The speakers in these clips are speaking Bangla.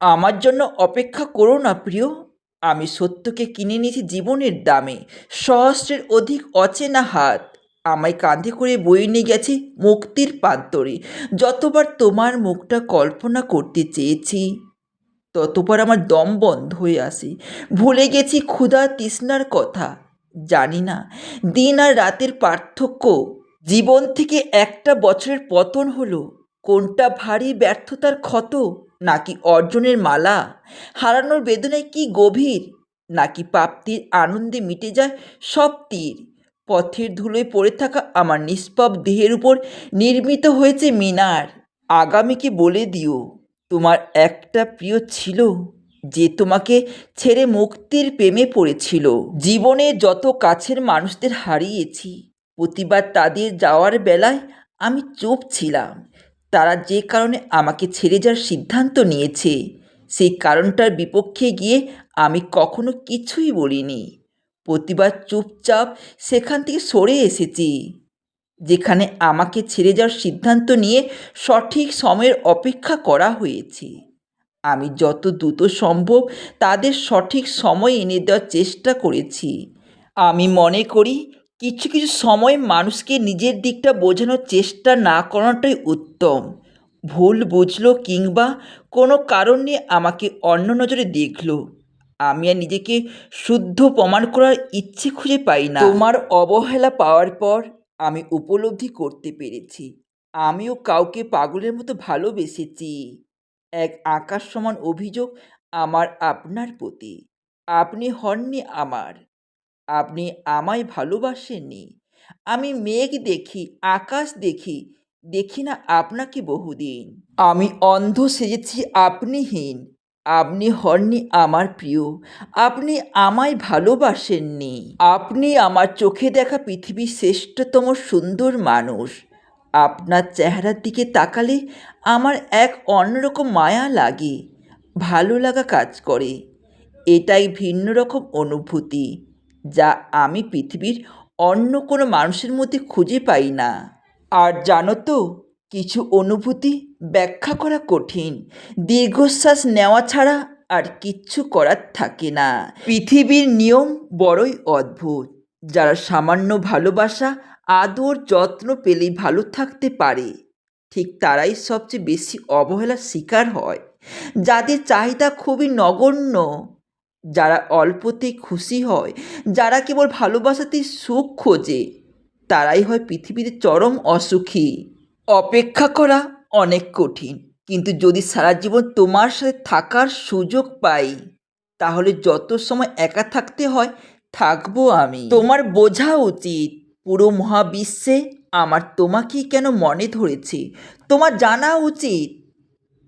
আমার জন্য অপেক্ষা করো না প্রিয়। আমি সত্যকে কিনে নিয়েছি জীবনের দামে। সহস্রের অধিক অচেনা হাত আমায় কাঁধে করে বয়ে নিয়ে গেছে মুক্তির প্রান্তরে। যতবার তোমার মুখটা কল্পনা করতে চেয়েছি, ততবার আমার দম বন্ধ হয়ে আসে। ভুলে গেছি ক্ষুধা তৃষ্ণার কথা। জানি না, দিন আর রাতের পার্থক্য। জীবন থেকে একটা বছরের পতন হলো। কোনটা ভারী ব্যর্থতার ক্ষত? নাকি অর্জনের মালা? হারানোর বেদনায় কি গভীর? নাকি প্রাপ্তির আনন্দে মিটে যায় সব তীর? পথের ধুলোয় পড়ে থাকা আমার নিষ্পাপ দেহের উপর নির্মিত হয়েছে মিনার। আগামীকে বলে দিও, তোমার একটা প্রিয় ছিল, যে তোমাকে ছেড়ে মুক্তির প্রেমে পড়েছিল। জীবনে যত কাছের মানুষদের হারিয়েছি, প্রতিবার তাদের যাওয়ার বেলায় আমি চুপ ছিলাম। তারা যে কারণে আমাকে ছেড়ে যাওয়ার সিদ্ধান্ত নিয়েছে, সেই কারণটার বিপক্ষে গিয়ে আমি কখনো কিছুই বলিনি। প্রতিবার চুপচাপ সেখান থেকে সরে এসেছি, যেখানে আমাকে ছেড়ে যাওয়ার সিদ্ধান্ত নিয়ে সঠিক সময়ের অপেক্ষা করা হয়েছে। আমি যত দ্রুত সম্ভব তাদের সঠিক সময় এনে দেওয়ার চেষ্টা করেছি। আমি মনে করি কিছু কিছু সময় মানুষকে নিজের দিকটা বোঝানোর চেষ্টা না করাটাই উত্তম। ভুল বুঝলো কিংবা কোনো কারণ নিয়ে আমাকে অন্য নজরে দেখল। আমি আর নিজেকে শুদ্ধ প্রমাণ করার ইচ্ছে খুঁজে পাই না। তোমার অবহেলা পাওয়ার পর আমি উপলব্ধি করতে পেরেছি। আমিও কাউকে পাগলের মতো ভালোবেসেছি। এক আকাশ সমান অভিযোগ আমার আপনার প্রতি। আপনি হননি আমার। আপনি আমায় ভালোবাসেননি। আমি মেঘ দেখি, আকাশ দেখি দেখি না আপনাকে বহুদিন। আমি অন্ধ সেজেছি আপনিহীন আপনি হননি আমার প্রিয়। আপনি আমায় ভালোবাসেননি। আপনি আমার চোখে দেখা পৃথিবীর শ্রেষ্ঠতম সুন্দর মানুষ। আপনার চেহারার দিকে তাকালে আমার এক অন্যরকম মায়া লাগে। ভালো লাগা কাজ করে। এটাই ভিন্ন রকম অনুভূতি। যা আমি পৃথিবীর অন্য কোনো মানুষের মধ্যে খুঁজে পাই না। আর জানো তো, কিছু অনুভূতি ব্যাখ্যা করা কঠিন। দীর্ঘশ্বাস নেওয়া ছাড়া আর কিচ্ছু করার থাকে না। পৃথিবীর নিয়ম বড়ই অদ্ভুত। যারা সামান্য ভালোবাসা, আদর, যত্ন পেলেই ভালো থাকতে পারে, ঠিক তারাই সবচেয়ে বেশি অবহেলার শিকার হয়। যাদের চাহিদা খুবই নগণ্য যারা অল্পতেই খুশি হয়, যারা কেবল ভালোবাসাতেই সুখ খোঁজে, তারাই হয় পৃথিবীতে চরম অসুখী। অপেক্ষা করা অনেক কঠিন, কিন্তু যদি সারা জীবন তোমার সাথে থাকার সুযোগ পাই, তাহলে যত সময় একা থাকতে হয়, থাকব আমি। তোমার বোঝা উচিত, পুরো মহাবিশ্বে আমার তোমাকেই কেন মনে ধরেছে? তোমার জানা উচিত,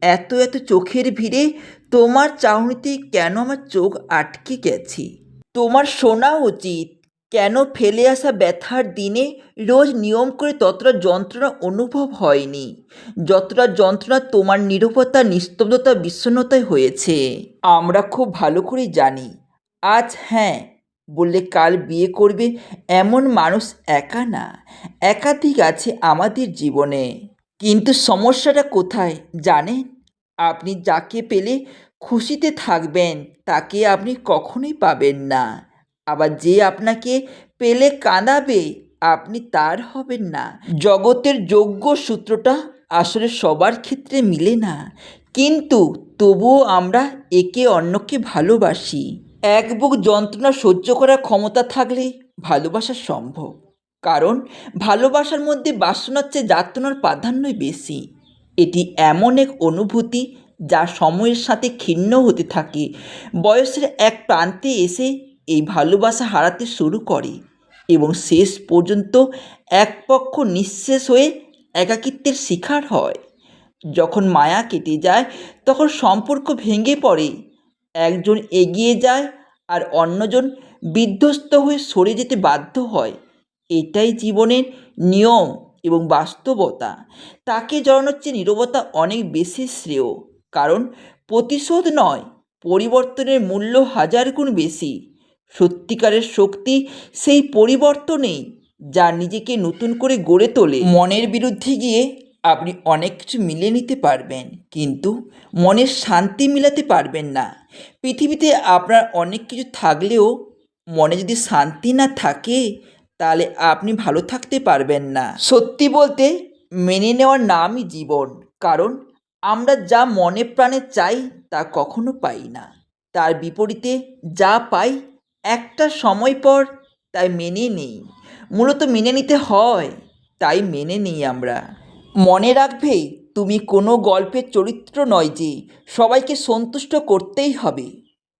এত এত চোখের ভিড়ে তোমার চাহনিতে কেন আমার চোখ আটকে গেছে? তোমার শোনা উচিত, কেন ফেলে আসা ব্যথার দিনে রোজ নিয়ম করে ততটা যন্ত্রণা অনুভব হয়নি? যতটা যন্ত্রণা তোমার নিরবতা, নিস্তব্ধতা, বিষণ্ণতায় হয়েছে। আমরা খুব ভালো করে জানি। আজ হ্যাঁ বললে কাল বিয়ে করবে এমন মানুষ একা না, একাধিক আছে আমাদের জীবনে। কিন্তু সমস্যাটা কোথায় জানেন? আপনি যাকে পেলে খুশিতে থাকবেন, তাকে আপনি কখনোই পাবেন না। আবার যে আপনাকে পেলে কাঁদাবে, আপনি তার হবেন না। জগতের যোগ্য সূত্রটা আসলে সবার ক্ষেত্রে মিলে না। কিন্তু তবুও আমরা একে অন্যকে ভালোবাসি। এক বুক যন্ত্রণা সহ্য করার ক্ষমতা থাকলে ভালোবাসা সম্ভব। কারণ ভালোবাসার মধ্যে বাসনার চেয়ে যাতনার প্রাধান্যই বেশি। এটি এমন এক অনুভূতি যা সময়ের সাথে ক্ষীণ হতে থাকে। বয়সের এক প্রান্তে এসে এই ভালোবাসা হারাতে শুরু করে এবং শেষ পর্যন্ত এক পক্ষ নিঃশেষ হয়ে একাকিত্বের শিকার হয়। যখন মায়া কেটে যায়, তখন সম্পর্ক ভেঙে পড়ে। একজন এগিয়ে যায় আর অন্যজন বিধ্বস্ত হয়ে সরে যেতে বাধ্য হয়। এটাই জীবনের নিয়ম। এবং বাস্তবতা, তাকে জড়ানোর চেয়ে নীরবতা অনেক বেশি শ্রেয়। কারণ প্রতিশোধ নয়, পরিবর্তনের মূল্য হাজার গুণ বেশি। সত্যিকারের শক্তি সেই পরিবর্তনেই যা নিজেকে নতুন করে গড়ে তোলে। মনের বিরুদ্ধে গিয়ে আপনি অনেক কিছু মিলিয়ে নিতে পারবেন, কিন্তু মনের শান্তি মিলাতে পারবেন না। পৃথিবীতে আপনার অনেক কিছু থাকলেও মনে যদি শান্তি না থাকে তাহলে আপনি ভালো থাকতে পারবেন না। সত্যি বলতে, মেনে নেওয়ার নামই জীবন, কারণ আমরা যা মনে প্রাণে চাই তা কখনো পাই না। তার বিপরীতে, যা পাই একটা সময় পর তাই মেনে নেই। মূলত মেনে নিতে হয়, তাই মেনে নিই আমরা। মনে রাখবে, তুমি কোনো গল্পের চরিত্র নয় যে সবাইকে সন্তুষ্ট করতেই হবে।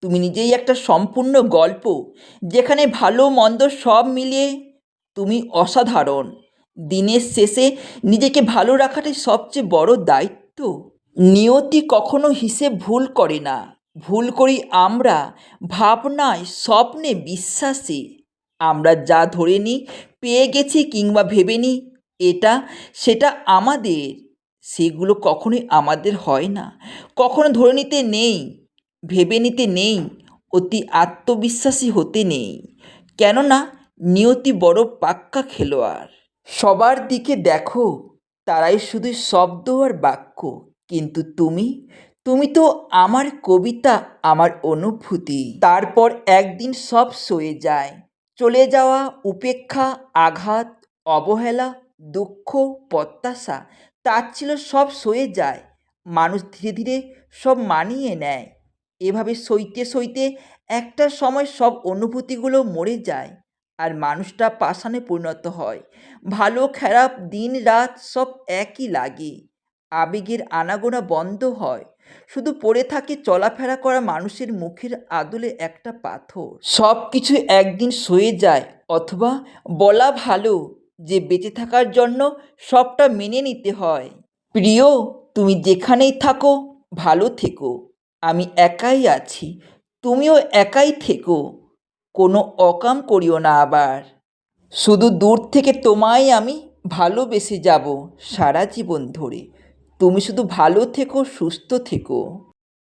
তুমি নিজেই একটা সম্পূর্ণ গল্প, যেখানে ভালো মন্দ সব মিলিয়ে তুমি অসাধারণ। দিনের শেষে নিজেকে ভালো রাখাটাই সবচেয়ে বড় দায়িত্ব। নিয়তি কখনো হিসেব ভুল করে না। ভুল করি আমরা, ভাবনায়, স্বপ্নে, বিশ্বাসে। আমরা যা ধরে নিই, পেয়ে গেছি কিংবা ভেবে নিই, এটা, সেটা আমাদের। সেগুলো কখনোই আমাদের হয় না। কখনো ধরে নিতে নেই, ভেবে নিতে নেই, অতি আত্মবিশ্বাসী হতে নেই। কেননা নিয়তি বড় পাক্কা খেলোয়াড়। সবার দিকে দেখো, তারাই শুধু শব্দ আর বাক্য। কিন্তু তুমি? তুমি তো আমার কবিতা, আমার অনুভূতি। তারপর একদিন সব সয়ে যায়। চলে যাওয়া, উপেক্ষা, আঘাত, অবহেলা, দুঃখ, প্রত্যাশা, তার ছিল সব সয়ে যায়। মানুষ ধীরে ধীরে সব মানিয়ে নেয়। এভাবে সইতে সইতে একটা সময় সব অনুভূতিগুলো মরে যায়। আর মানুষটা পাষাণে পরিণত হয়। ভালো, খারাপ, দিন, রাত সব একই লাগে। আবেগের আনাগোনা বন্ধ হয়। শুধু পড়ে থাকে চলাফেরা করা মানুষের মুখের আদলে একটা পাথর। সব কিছু একদিন সয়ে যায়, অথবা বলা ভালো যে বেঁচে থাকার জন্য সবটা মেনে নিতে হয়। প্রিয়, তুমি যেখানেই থাকো, ভালো থেকো। আমি একাই আছি, তুমিও একাই থেকো। কোনো অকাম করিও না আবার। শুধু দূর থেকে তোমায় আমি ভালোবেসে যাব সারা জীবন ধরে। তুমি শুধু ভালো থেকো, সুস্থ থেকো।